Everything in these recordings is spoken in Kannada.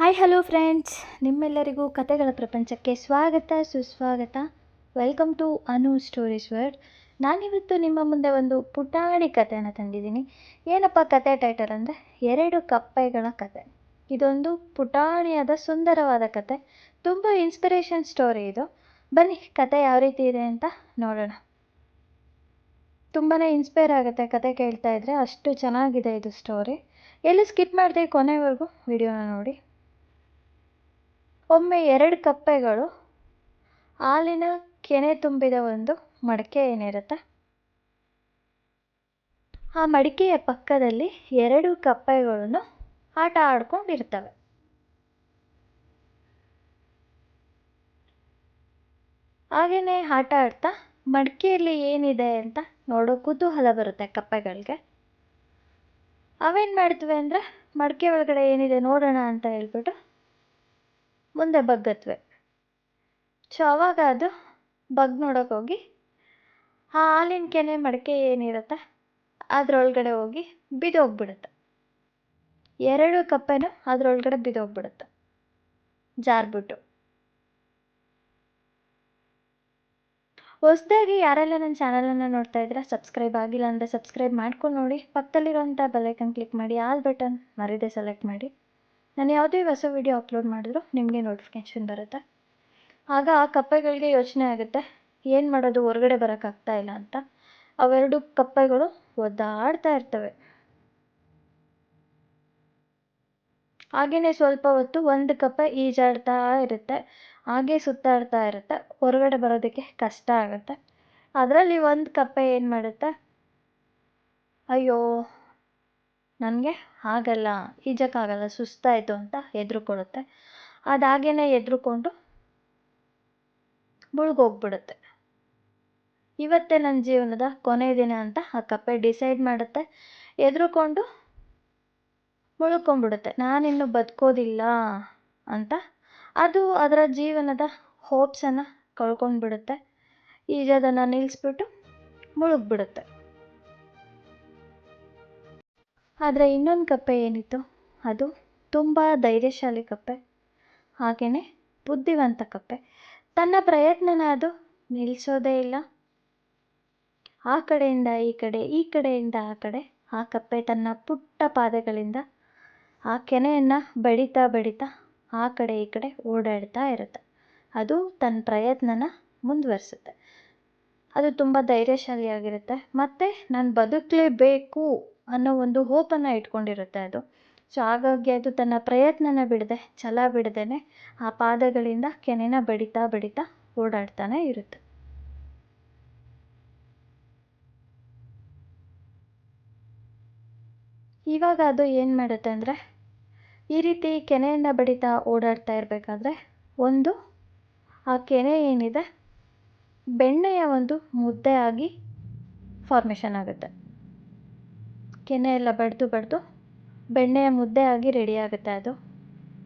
ಹಾಯ್ ಹಲೋ ಫ್ರೆಂಡ್ಸ್ ನಿಮ್ಮೆಲ್ಲರಿಗೂ ಕತೆಗಳ ಪ್ರಪಂಚಕ್ಕೆ ಸ್ವಾಗತ, ಸುಸ್ವಾಗತ. Welcome to Anu stories world ನಾನಿವತ್ತು ನಿಮ್ಮ ಮುಂದೆ ಒಂದು ಪುಟಾಣಿ ಕಥೆಯನ್ನು ತಂದಿದ್ದೀನಿ. ಏನಪ್ಪ ಕತೆ ಟೈಟಲ್ ಅಂದರೆ? ಎರಡು ಕಪ್ಪೆಗಳ ಕತೆ. ಇದೊಂದು ಪುಟಾಣಿಯಾದ ಸುಂದರವಾದ ಕತೆ. ತುಂಬ ಇನ್ಸ್ಪಿರೇಷನ್ ಸ್ಟೋರಿ ಇದು. ಬನ್ನಿ, ಕತೆ ಯಾವ ರೀತಿ ಇದೆ ಅಂತ ನೋಡೋಣ. ತುಂಬಾ ಇನ್ಸ್ಪೈರ್ ಆಗುತ್ತೆ ಕತೆ ಕೇಳ್ತಾ ಇದ್ರೆ. ಅಷ್ಟು ಚೆನ್ನಾಗಿದೆ ಇದು ಸ್ಟೋರಿ ಎಲ್ಲೂ ಸ್ಕಿಪ್ ಮಾಡಿದೆ ಕೊನೆವರೆಗೂ ವಿಡಿಯೋನ ನೋಡಿ. ಒಮ್ಮೆ ಎರಡು ಕಪ್ಪೆಗಳು ಹಾಲಿನ ಕೆನೆ ತುಂಬಿದ ಒಂದು ಮಡಕೆ ಏನಿರುತ್ತೆ? ಆ ಮಡಿಕೆಯ ಪಕ್ಕದಲ್ಲಿ ಎರಡು ಕಪ್ಪೆಗಳನ್ನು ಆಟ ಆಡ್ಕೊಂಡಿರ್ತವೆ. ಹಾಗೆಯೇ ಆಟ ಆಡ್ತಾ ಮಡಿಕೆಯಲ್ಲಿ ಏನಿದೆ ಅಂತ ನೋಡೋ ಕುತೂಹಲ ಬರುತ್ತೆ ಕಪ್ಪೆಗಳಿಗೆ. ಅವೇನು ಮಾಡ್ತವೆ ಅಂದರೆ ಮಡಿಕೆ ಒಳಗಡೆ ಏನಿದೆ ನೋಡೋಣ ಅಂತ ಹೇಳ್ಬಿಟ್ಟು ಮುಂದೆ ಬಗ್ಗತ್ವೆ. ಸೊ ಅವಾಗ ಅದು ಬಗ್ ನೋಡೋಕೆ ಹೋಗಿ, ಆ ಹಾಲಿನ ಕೆನೆ ಮಡಕೆ ಏನಿರುತ್ತೆ, ಅದರೊಳಗಡೆ ಹೋಗಿ ಬಿದ್ದೋಗ್ಬಿಡುತ್ತೆ ಎರಡು ಕಪ್ಪೆನೂ ಅದರೊಳಗಡೆ ಬಿದ್ದೋಗ್ಬಿಡುತ್ತೆ ಜಾರ್ಬಿಟ್ಟು. ಹೊಸದಾಗಿ ಯಾರೆಲ್ಲ ನನ್ನ ಚಾನಲನ್ನು ನೋಡ್ತಾ ಇದ್ದೀರಾ, ಸಬ್ಸ್ಕ್ರೈಬ್ ಆಗಿಲ್ಲ ಅಂದರೆ ಸಬ್ಸ್ಕ್ರೈಬ್ ಮಾಡ್ಕೊಂಡು ನೋಡಿ. ಪಕ್ಕದಲ್ಲಿರೋಂಥ ಬೆಲೈಕನ್ ಕ್ಲಿಕ್ ಮಾಡಿ, ಆಲ್ ಬಟನ್ ಮರಿದೆ ಸೆಲೆಕ್ಟ್ ಮಾಡಿ. ನಾನು ಯಾವುದೇ ಹೊಸ ವಿಡಿಯೋ ಅಪ್ಲೋಡ್ ಮಾಡಿದ್ರು ನಿಮಗೆ ನೋಟಿಫಿಕೇಷನ್ ಬರುತ್ತೆ. ಆಗ ಆ ಕಪ್ಪೆಗಳಿಗೆ ಯೋಚನೆ ಆಗುತ್ತೆ, ಏನು ಮಾಡೋದು, ಹೊರಗಡೆ ಬರೋಕ್ಕಾಗ್ತಾ ಇಲ್ಲ ಅಂತ. ಅವೆರಡು ಕಪ್ಪೆಗಳು ಒದ್ದಾಡ್ತಾ ಇರ್ತವೆ. ಹಾಗೆಯೇ ಸ್ವಲ್ಪ ಹೊತ್ತು ಒಂದು ಕಪ್ಪೆ ಈಜಾಡ್ತಾ ಇರುತ್ತೆ, ಹಾಗೆ ಸುತ್ತಾಡ್ತಾ ಇರುತ್ತೆ, ಹೊರಗಡೆ ಬರೋದಕ್ಕೆ ಕಷ್ಟ ಆಗುತ್ತೆ. ಅದರಲ್ಲಿ ಒಂದು ಕಪ್ಪೆ ಏನು ಮಾಡುತ್ತೆ? ಅಯ್ಯೋ ನನಗೆ ಆಗಲ್ಲ ಈಜಕ್ಕಾಗಲ್ಲ, ಸುಸ್ತಾಯಿತು ಅಂತ ಎದ್ರುಕೊಳ್ಳುತ್ತೆ ಅದು ಹಾಗೇನೆ ಹೆದ್ರಿಕೊಂಡು ಮುಳುಗೋಗ್ಬಿಡುತ್ತೆ. ಇವತ್ತೇ ನನ್ನ ಜೀವನದ ಕೊನೆ ದಿನ ಅಂತ ಆ ಕಪ್ಪೆ ಡಿಸೈಡ್ ಮಾಡುತ್ತೆ. ಹೆದ್ರಿಕೊಂಡು ಮುಳುಕೊಂಡ್ಬಿಡುತ್ತೆ ನಾನಿನ್ನು ಬದುಕೋದಿಲ್ಲ ಅಂತ. ಅದು ಅದರ ಜೀವನದ ಹೋಪ್ಸನ್ನು ಕಳ್ಕೊಂಡ್ಬಿಡುತ್ತೆ. ಈಜೋದನ್ನು ನಿಲ್ಲಿಸ್ಬಿಟ್ಟು ಮುಳುಗ್ಬಿಡುತ್ತೆ. ಆದರೆ ಇನ್ನೊಂದು ಕಪ್ಪೆ ಏನಿತ್ತು? ಅದು ತುಂಬ ಧೈರ್ಯಶಾಲಿ ಕಪ್ಪೆ. ಹಾಗೆಯೇ ಬುದ್ಧಿವಂತ ಕಪ್ಪೆ. ತನ್ನ ಪ್ರಯತ್ನನ ಅದು ನಿಲ್ಲಿಸೋದೇ ಇಲ್ಲ. ಆ ಕಡೆಯಿಂದ ಈ ಕಡೆ, ಈ ಕಡೆಯಿಂದ ಆ ಕಡೆ, ಆ ಕಪ್ಪೆ ತನ್ನ ಪುಟ್ಟ ಪಾದಗಳಿಂದ, ಆ ಕೆನೆಯನ್ನು ಬಡಿತಾ ಬಡಿತಾ ಆ ಕಡೆ, ಈ ಕಡೆ ಓಡಾಡ್ತಾ ಇರುತ್ತೆ. ಅದು ತನ್ನ ಪ್ರಯತ್ನನ ಮುಂದುವರಿಸುತ್ತೆ. ಅದು ತುಂಬ ಧೈರ್ಯಶಾಲಿಯಾಗಿರುತ್ತೆ. ಮತ್ತು ನಾನು ಬದುಕಲೇಬೇಕು. ಅನ್ನೋ ಒಂದು ಹೋಪನ್ನು ಇಟ್ಕೊಂಡಿರುತ್ತೆ ಅದು. ಸೊ ಹಾಗಾಗಿ ಅದು ತನ್ನ ಪ್ರಯತ್ನನ ಬಿಡದೆ, ಛಲ ಬಿಡದೇನೆ ಆ ಪಾದಗಳಿಂದ ಕೆನೆನ ಬಡಿತಾ ಬಡಿತಾ ಓಡಾಡ್ತಾನೆ ಇರುತ್ತೆ. ಇವಾಗ ಅದು ಏನು ಮಾಡುತ್ತೆ ಅಂದರೆ, ಈ ರೀತಿ ಕೆನೆಯನ್ನು ಬಡಿತಾ ಓಡಾಡ್ತಾ ಇರಬೇಕಾದ್ರೆ, ಒಂದು, ಆ ಕೆನೆ ಏನಿದೆ, ಬೆಣ್ಣೆಯ ಒಂದು ಮುದ್ದೆ ಆಗಿ ಫಾರ್ಮೇಷನ್ ಆಗುತ್ತೆ. ಕೆನೆ ಎಲ್ಲ ಬಡಿದು ಬಡಿದು ಬೆಣ್ಣೆಯ ಮುದ್ದೆ ಆಗಿ ರೆಡಿ ಆಗುತ್ತೆ ಅದು.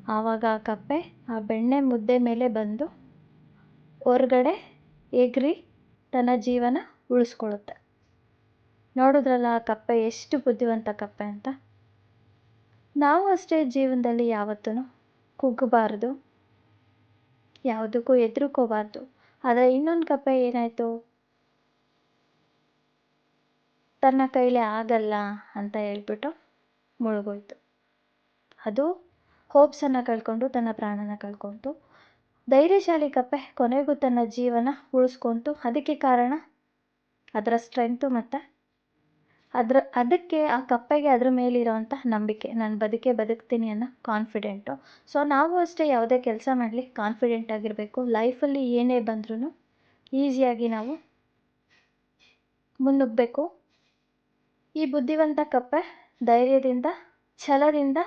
ಆವಾಗ ಆ ಕಪ್ಪೆ ಆ ಬೆಣ್ಣೆ ಮುದ್ದೆ ಮೇಲೆ ಬಂದು ಹೊರಗಡೆ ಎಗ್ರಿ ತನ್ನ ಜೀವನ ಉಳಿಸ್ಕೊಳ್ಳುತ್ತೆ. ನೋಡಿದ್ರಲ್ಲ ಆ ಕಪ್ಪೆ ಎಷ್ಟು ಬುದ್ಧಿವಂತ ಕಪ್ಪೆ ಅಂತ. ನಾವು ಅಷ್ಟೇ ಜೀವನದಲ್ಲಿ ಯಾವತ್ತೂ ಕುಗ್ಗಬಾರ್ದು. ಯಾವುದಕ್ಕೂ ಹೆದ್ರುಕೋಬಾರ್ದು. ಆದರೆ ಇನ್ನೊಂದು ಕಪ್ಪೆ ಏನಾಯಿತು? ತನ್ನ ಕೈಲಿ ಆಗಲ್ಲ ಅಂತ ಹೇಳ್ಬಿಟ್ಟು ಮುಳುಗೋಯ್ತು. ಅದು ಹೋಪ್ಸನ್ನು ಕಳ್ಕೊಂಡು ತನ್ನ ಪ್ರಾಣನ ಕಳ್ಕೊತು. ಧೈರ್ಯಶಾಲಿ ಕಪ್ಪೆ ಕೊನೆಗೂ ತನ್ನ ಜೀವನ ಉಳಿಸ್ಕೊಂತು. ಅದಕ್ಕೆ ಕಾರಣ ಅದರ ಸ್ಟ್ರೆಂತು ಮತ್ತು ಅದರ, ಅದಕ್ಕೆ ಆ ಕಪ್ಪೆಗೆ ಅದ್ರ ಮೇಲಿರೋವಂಥ ನಂಬಿಕೆ. ನಾನು ಬದುಕೆ ಬದುಕ್ತೀನಿ ಅನ್ನೋ ಕಾನ್ಫಿಡೆಂಟು ಸೊ ನಾವು ಅಷ್ಟೇ ಯಾವುದೇ ಕೆಲಸ ಮಾಡಲಿ ಕಾನ್ಫಿಡೆಂಟ್ ಆಗಿರಬೇಕು. ಲೈಫಲ್ಲಿ ಏನೇ ಬಂದ್ರೂ ಈಸಿಯಾಗಿ ನಾವು ಮುನ್ನುಗ್ಗಬೇಕು. ಈ ಬುದ್ಧಿವಂತ ಕಪ್ಪೆ ಧೈರ್ಯದಿಂದ, ಛಲದಿಂದ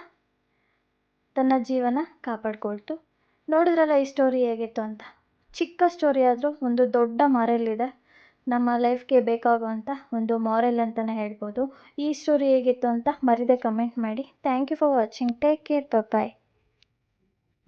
ತನ್ನ ಜೀವನ ಕಾಪಾಡ್ಕೊಳ್ತು. ನೋಡಿದ್ರಲ್ಲ ಈ ಸ್ಟೋರಿ ಹೇಗಿತ್ತು ಅಂತ? ಚಿಕ್ಕ ಸ್ಟೋರಿ ಆದರೂ ಒಂದು ದೊಡ್ಡ ಮಾರಲ್ಲಿದೆ ನಮ್ಮ ಲೈಫ್ಗೆ ಬೇಕಾಗುವಂಥ ಒಂದು ಮಾರಲ್ ಅಂತಲೇ ಹೇಳ್ಬೋದು. ಈ ಸ್ಟೋರಿ ಹೇಗಿತ್ತು ಅಂತ ಮರಿದೆ ಕಮೆಂಟ್ ಮಾಡಿ. Thank you for watching take care bye